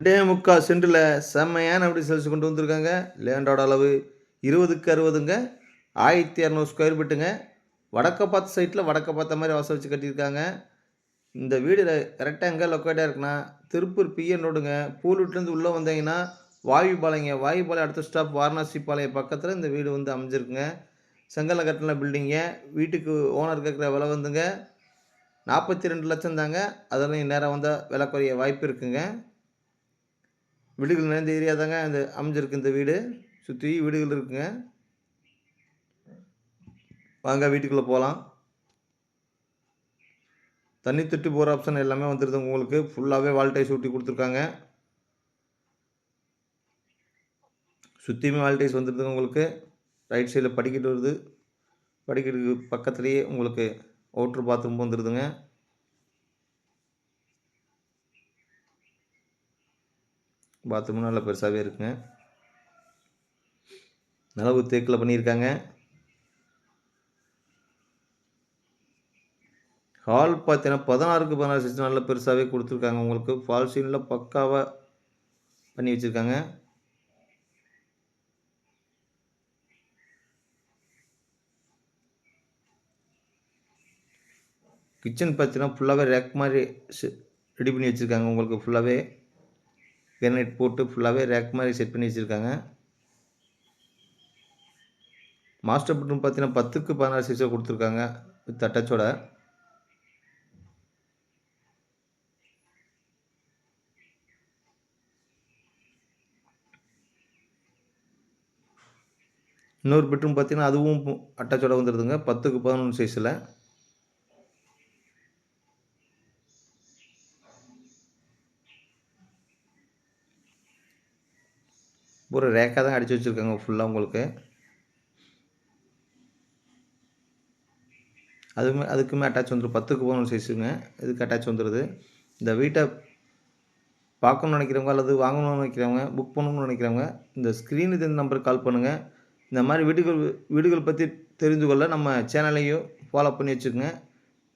ரெண்டே முக்கால் சென்டில் செம்மையான அப்படி சேல்ஸ் கொண்டு வந்திருக்காங்க. லேண்டோட அளவு இருபதுக்கு அறுபதுங்க. ஆயிரத்தி இரநூறு ஸ்கொயர் ஃபீட்டுங்க வடக்க பார்த்த சைட்டில் வடக்க பார்த்த மாதிரி வாசல் வச்சு கட்டியிருக்காங்க. இந்த வீடு கரெக்டாக எங்கே லொக்கேட்டாக இருக்குன்னா திருப்பூர் பிஎன் ரோடுங்க பூலூட்லேருந்து உள்ளே வந்தீங்கன்னா வாயுபாளையங்க. வாயுபாளையம் அடுத்த ஸ்டாப் வாரணாசி பாளையம் பக்கத்தில் இந்த வீடு வந்து அமைஞ்சிருக்குங்க. செங்கல்ல கட்டின பில்டிங்க வீட்டுக்கு ஓனர் கேட்குற விலை வந்துங்க. நாற்பத்தி ரெண்டு லட்சம் தாங்க. அதெல்லாம் நேரம் வந்தால் விலை குறைய வாய்ப்பு இருக்குங்க. வீடுகள் நிறைந்த ஏரியா தாங்க. இந்த அமைஞ்சிருக்கு இந்த வீடு. சுற்றி வீடுகள் இருக்குங்க. வாங்க வீட்டுக்குள்ளே போகலாம் தண்ணி தொட்டி போகிற ஆப்ஷன் எல்லாமே வந்துடுது உங்களுக்கு. ஃபுல்லாகவே வால்டைஸ் ஊட்டி கொடுத்துருக்காங்க. சுற்றியுமே வால்டைஸ் வந்துடுதுங்க உங்களுக்கு. ரைட் சைடில் படிக்கட்டு வருது. படிக்கட்டுக்கு பக்கத்துலேயே உங்களுக்கு அவுட்ரு பாத்ரூம் வந்துடுதுங்க பாத்ரூமும் நல்லா பெருசாகவே இருக்குங்க. நிலவு தேக்கில் பண்ணியிருக்காங்க. ஹால் பார்த்தீங்கன்னா பதினாறுக்கு பதினாறு சைஸ் நல்ல பெருசாகவே கொடுத்துருக்காங்க. உங்களுக்கு ஃபால் சீனில் பக்காவாக பண்ணி வச்சுருக்காங்க. கிச்சன் பார்த்தீங்கன்னா ஃபுல்லாகவே ரேக் மாதிரி ரெடி பண்ணி வச்சுருக்காங்க. உங்களுக்கு ஃபுல்லாகவே கிரனைட் போட்டு ஃபுல்லாகவே ரேக் மாதிரி செட் பண்ணி வச்சுருக்காங்க. மாஸ்டர் பெட்ரூம் பார்த்தீங்கன்னா பத்துக்கு பதினாறு சைஸாக கொடுத்துருக்காங்க வித் அட்டாச்சோட இன்னொரு பெட்ரூம் பார்த்தீங்கன்னா அதுவும் அட்டாச்சோட வந்துடுதுங்க பத்துக்கு பதினொன்று சைஸில் ஒரு ரேக்காக தான் அடித்து வச்சுருக்காங்க ஃபுல்லாக உங்களுக்கு. அதுவுமே அதுக்குமே அட்டாச் வந்துடும் பத்துக்கு போகணும் சைஸுங்க இதுக்கு அட்டாச் வந்துடுது இந்த வீட்டை பார்க்கணும்னு நினைக்கிறவங்க அல்லது வாங்கணும்னு நினைக்கிறவங்க புக் பண்ணணும்னு நினைக்கிறவங்க இந்த ஸ்க்ரீனுக்கு இந்த நம்பருக்கு கால் பண்ணுங்கள் இந்த மாதிரி வீடுகள் வீடுகள் பற்றி தெரிந்து கொள்ள நம்ம சேனலையும் ஃபாலோ பண்ணி வச்சுக்கோங்க.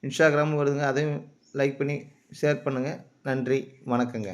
இன்ஸ்டாகிராமும் வருதுங்க அதையும் லைக் பண்ணி ஷேர் பண்ணுங்கள் நன்றி வணக்கங்க.